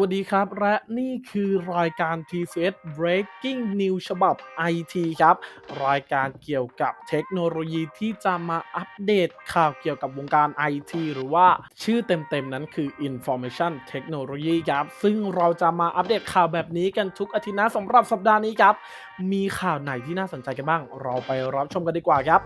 วัสดีครับ และนี่คือรายการ TCS Breaking News ฉบับ IT ครับ รายการเกี่ยวกับเทคโนโลยีที่จะมาอัปเดตข่าวเกี่ยวกับวงการ IT หรือว่าชื่อเต็มๆ นั้นคือ Information Technology ครับ ซึ่งเราจะมาอัปเดตข่าวแบบนี้กันทุกอาทิตย์นะสำหรับสัปดาห์นี้ครับ มีข่าวไหนที่น่าสนใจกันบ้าง เราไปรับชมกันดีกว่าครับ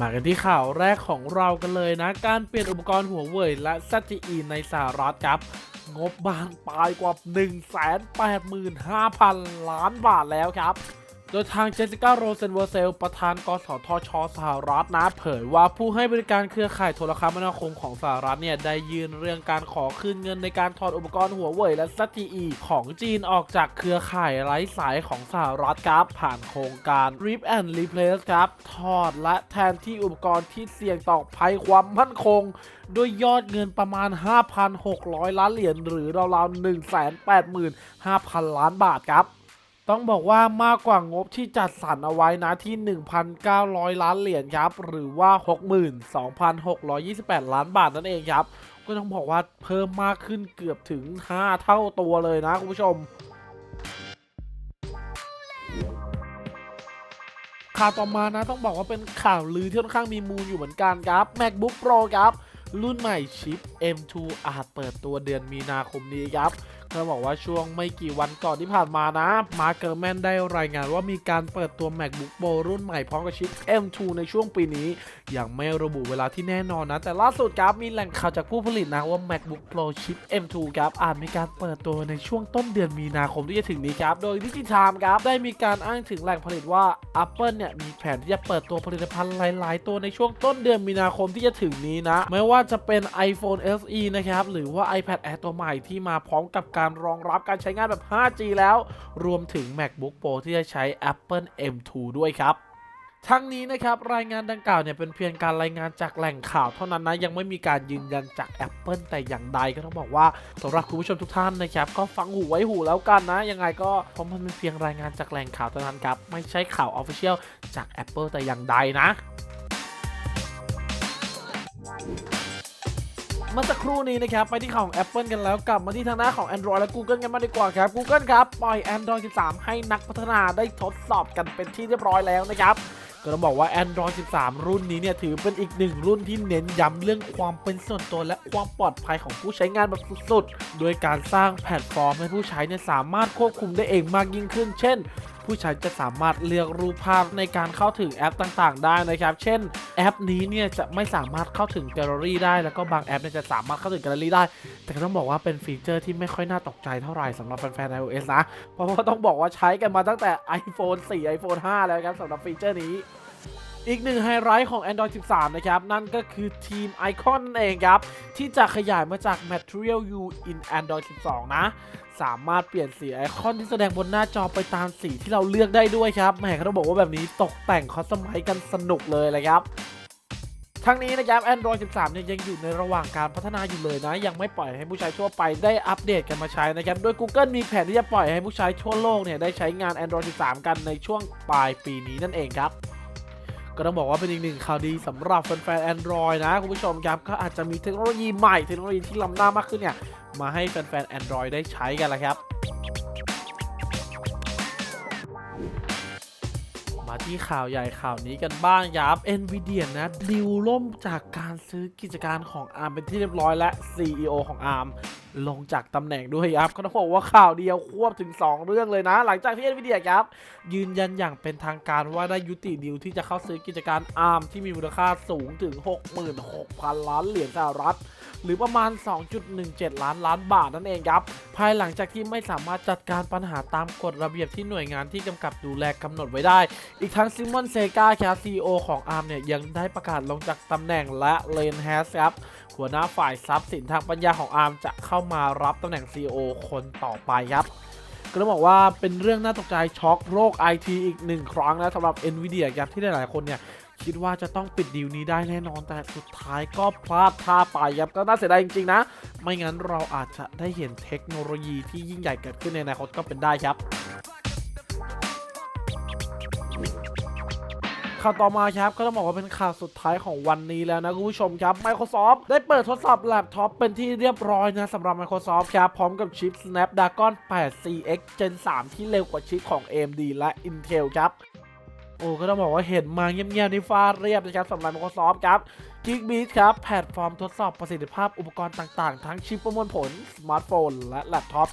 มากันที่ข่าวแรกของเรากันเลยนะ การเปลี่ยนอุปกรณ์หัวเว่ยและ ZTE ในสหรัฐครับ งบบานปลายกว่า 185,000 ล้านบาทแล้วครับ ดยทางเจสสิก้าโรเซนเวอร์เซล ประธานกสทช สหรัฐนะเผยว่าผู้ให้บริการเครือข่ายโทรคมนาคมของสหรัฐเนี่ย ได้ยื่นเรื่องการขอคืนเงินในการถอดอุปกรณ์หัวเว่ยและ ZTE ของจีนออกจากเครือข่ายไร้สายของสหรัฐครับ ผ่านโครงการ Rip and Replace ครับ ถอดและแทนที่อุปกรณ์ที่เสี่ยงต่อภัยความมั่นคงด้วยยอดเงินประมาณ 5,600 ล้านเหรียญหรือราวๆ185,000 ล้านบาทครับ ต้องบอกว่ามากกว่างบที่จัดสรรเอาไว้นะที่ 1,900 ล้านเหรียญครับ หรือว่า 62,628 ล้านบาทนั่นเองครับ ก็ต้องบอกว่าเพิ่มมากขึ้นเกือบถึง 5 เท่าตัวเลยนะคุณผู้ชมข่าวต่อมานะต้องบอกว่าเป็นข่าวลือที่ค่อนข้างมีมูลอยู่เหมือนกันครับ MacBook Pro ครับ รุ่นใหม่ชิป M2 อาจเปิดตัวเดือนมีนาคมนี้ครับ เขาบอกว่าช่วงไม่กี่วันก่อนที่ผ่านมานะ มาร์เกอร์แมนได้รายงานว่ามีการเปิดตัว MacBook Pro รุ่นใหม่พร้อมกับชิป M2 ในช่วงปีนี้ ยังไม่ระบุเวลาที่แน่นอนนะ แต่ล่าสุดครับมีแหล่งข่าวจากผู้ผลิตนะว่า MacBook Pro ชิป M2 ครับอาจมีการเปิดตัวในช่วงต้นเดือนมีนาคมที่จะถึงนี้ครับโดยดิจิทามครับได้มีการอ้างถึงแหล่งผลิตว่า Apple เนี่ยมีแผนที่จะเปิดตัวผลิตภัณฑ์หลาย ๆ ตัวในช่วงต้นเดือนมีนาคมที่จะถึงนี้นะไม่ว่าจะเป็น iPhone SE นะครับหรือว่า iPad Air ตัวใหม่ที่มาพร้อมกับการรองรับการใช้งานแบบ 5G แล้ว รวมถึง MacBook Pro ที่จะใช้ Apple M2 ด้วยครับทั้งนี้นะครับรายงานดังกล่าวเนี่ยเป็นเพียงการรายงานจากแหล่งข่าวเท่านั้นนะยังไม่มีการยืนยันจาก Apple แต่อย่างใดก็ต้องบอกว่าสำหรับคุณผู้ชมทุกท่านนะครับก็ฟังหูไว้หูแล้วกันนะ ยังไงก็เพราะมันเป็นเพียงรายงานจากแหล่งข่าวเท่านั้นครับไม่ใช่ข่าว Official จาก Apple แต่อย่างใดนะ เมื่อสักครู่นี้นะครับไปที่ข่าวของ Apple กันแล้วกลับมาที่ทางหน้าของ Android และ Google กันมาดีกว่าครับ Google ครับ ปล่อย Android 13 ให้นักพัฒนาได้ทดสอบกันเป็นที่เรียบร้อยแล้วนะครับก็ต้องบอกว่า Android 13 รุ่นนี้เนี่ยถือเป็นอีกหนึ่งรุ่นที่เน้นย้ำเรื่องความเป็นส่วนตัวและความปลอดภัยของผู้ใช้งานแบบสุดๆ โดยการสร้างแพลตฟอร์มให้ผู้ใช้เนี่ยสามารถควบคุมได้เองมากยิ่งขึ้น เช่น ผู้ใช้จะสามารถเลือกรูปภาพในการเข้าถึงแอปต่างๆ ได้นะครับ เช่นแอปนี้เนี่ยจะไม่สามารถเข้าถึงแกลเลอรี่ได้แล้วก็บางแอปเนี่ยจะสามารถเข้าถึงแกลเลอรี่ได้ แต่ก็ต้องบอกว่าเป็นฟีเจอร์ที่ไม่ค่อยน่าตกใจเท่าไหร่สำหรับแฟนๆ iOS นะ เพราะว่าต้องบอกว่าใช้กันมาตั้งแต่ iPhone 4 iPhone 5 แล้วครับสำหรับฟีเจอร์นี้ อีกหนึ่งไฮไลท์ของ Android 13 นะครับ นั่นก็คือทีมไอคอนนั่นเองครับ ที่จะขยายมาจาก Material U in Android 12 นะ สามารถเปลี่ยนสีไอคอนที่แสดงบนหน้าจอไปตามสีที่เราเลือกได้ด้วยครับแหมเขาต้องบอกว่าแบบนี้ตกแต่งคอสตอมไมกันสนุกเลยเลยครับทั้งนี้นะครับ Android 13 เนี่ยยังอยู่ในระหว่างการพัฒนาอยู่เลยนะ ยังไม่ปล่อยให้ผู้ใช้ทั่วไปได้อัปเดตกันมาใช้นะครับ โดย Google มีแผนที่จะปล่อยให้ผู้ใช้ทั่วโลกเนี่ยได้ใช้งาน Android 13 กันในช่วงปลายปีนี้นั่นเองครับ ก็ต้องบอกว่าเป็นอีกหนึ่งข่าวดีสำหรับแฟนๆ Android นะคุณผู้ชมครับก็อาจจะมีเทคโนโลยีใหม่เทคโนโลยีที่ล้ำหน้ามากขึ้นเนี่ยมาให้แฟนๆ Android ได้ใช้กันล้วครับมาที่ข่าวใหญ่ข่าวนี้กันบ้างครับ NVIDIA นะดิวล่มจากการซื้อกิจการของ ARM เป็นที่เรียบร้อยและ CEO ของ ARM ลงจากตำแหน่งด้วยครับก็ต้องบอกว่าข่าวเดียวควบถึง 2 เรื่องเลยนะ หลังจากที่ NVIDIA ครับ ยืนยันอย่างเป็นทางการว่าได้ยุติดีลที่จะเข้าซื้อกิจการ ARM ที่มีมูลค่าสูงถึง 66,000 ล้านเหรียญสหรัฐหรือประมาณ 2.17 ล้านล้านบาทนั่นเองครับ ภายหลังจากที่ไม่สามารถจัดการปัญหาตามกฎระเบียบที่หน่วยงานที่กำกับดูแลกำหนดไว้ได้ อีกทั้งซิมอนเซกาครับ CEO ของ ARM เนี่ยยังได้ประกาศลงจากตำแหน่งและเลนแฮสครับ หัวหน้าฝ่ายทรัพย์สินทางปัญญาของ ARM จะเข้ามารับตำแหน่ง CEO คนต่อไปครับก็ต้องบอกว่าเป็นเรื่องน่าตกใจช็อกโลก IT อีกหนึ่งครั้งนะสำหรับ NVIDIA ครับที่หลายๆคนเนี่ยคิดว่าจะต้องปิดดีลนี้ได้แน่นอน แต่สุดท้ายก็พลาดท่าไปครับก็น่าเสียดายจริง ๆ นะ ไม่งั้นเราอาจจะได้เห็นเทคโนโลยีที่ยิ่งใหญ่เกิดขึ้นในอนาคตก็เป็นได้ครับ ข่าวต่อมาครับก็ต้องบอกว่าเป็นข่าวสุดท้ายของวันนี้แล้วนะคุณผู้ชมครับ Microsoft ได้เปิดทดสอบแล็ปท็อปเป็นที่เรียบร้อยนะสำหรับ Microsoft ครับ พร้อมกับชิป Snapdragon 8 CX Gen 3 ที่เร็วกว่าชิปของ AMD และ Intel ครับ โอ้ก็ต้องบอกว่าเห็นมาเงียบๆในฟ้าเรียบนะครับสำหรับ Microsoft ครับ Geekbeat ครับ แพลตฟอร์มทดสอบประสิทธิภาพอุปกรณ์ต่างๆ ทั้งชิปประมวลผล สมาร์ทโฟน และแล็ปท็อป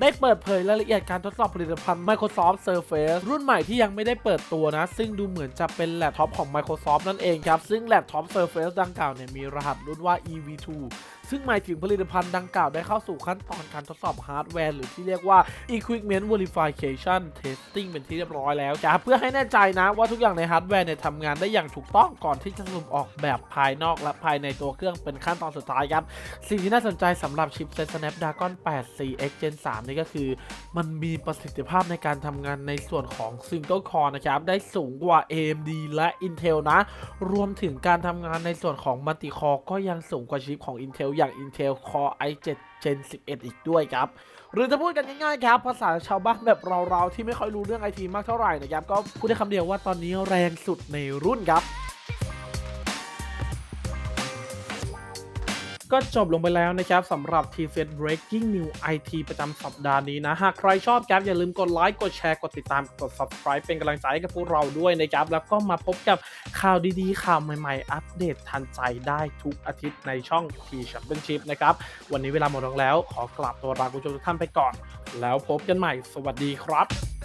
ได้เปิดเผยรายละเอียดการทดสอบผลิตภัณฑ์ Microsoft Surface รุ่นใหม่ที่ยังไม่ได้เปิดตัวนะ ซึ่งดูเหมือนจะเป็นแล็ปท็อปของ Microsoft นั่นเองครับ ซึ่งแล็ปท็อป Surface ดังกล่าวเนี่ยมีรหัสรุ่นว่า EV2 ซึ่งหมายถึงผลิตภัณฑ์ดังกล่าวได้เข้าสู่ขั้นตอนการทดสอบฮาร์ดแวร์หรือที่เรียกว่า Equipment Verification Testing เป็นที่เรียบร้อยแล้วจ้าเพื่อให้แน่ใจนะว่าทุกอย่างในฮาร์ดแวร์เนี่ยทำงานได้อย่างถูกต้องก่อนที่จะสุ่มออกแบบภายนอกและภายในตัวเครื่องเป็นขั้นตอนสุดท้ายครับ สิ่งที่น่าสนใจสำหรับชิปเซ็ต Snapdragon 8 4X Gen 3 นี่ก็คือ มันมีประสิทธิภาพในการทำงานในส่วนของ Single Core นะครับ ได้สูงกว่า AMD และ Intel นะ รวมถึงการทำงานในส่วนของ Multi Core ก็ยังสูงกว่าชิปของ Intel อย่าง Intel Core i7 Gen 11 อีกด้วยครับ หรือจะพูดกันง่ายๆครับ ภาษาชาวบ้านแบบเราๆ ที่ไม่ค่อยรู้เรื่องไอทีมากเท่าไหร่นะครับ ก็พูดได้คำเดียวว่าตอนนี้แรงสุดในรุ่นครับ ก็จบลงไปแล้วนะครับสำหรับ t f e t Breaking New IT ประจำสัปดาห์นี้นะ หากใครชอบครับอย่าลืมกดไลค์ กดแชร์ กดติดตาม กด subscribe เป็นกำลังใจให้กับพวกเราด้วยนะครับ แล้วก็มาพบกับข่าวดีๆ ข่าวใหม่ๆ อัปเดตทันใจได้ทุกอาทิตย์ในช่อง T Championship นะครับ วันนี้เวลาหมดลงแล้ว ขอกลับตัวลาคุณผู้ชมทุกท่านไปก่อน แล้วพบกันใหม่ สวัสดีครับ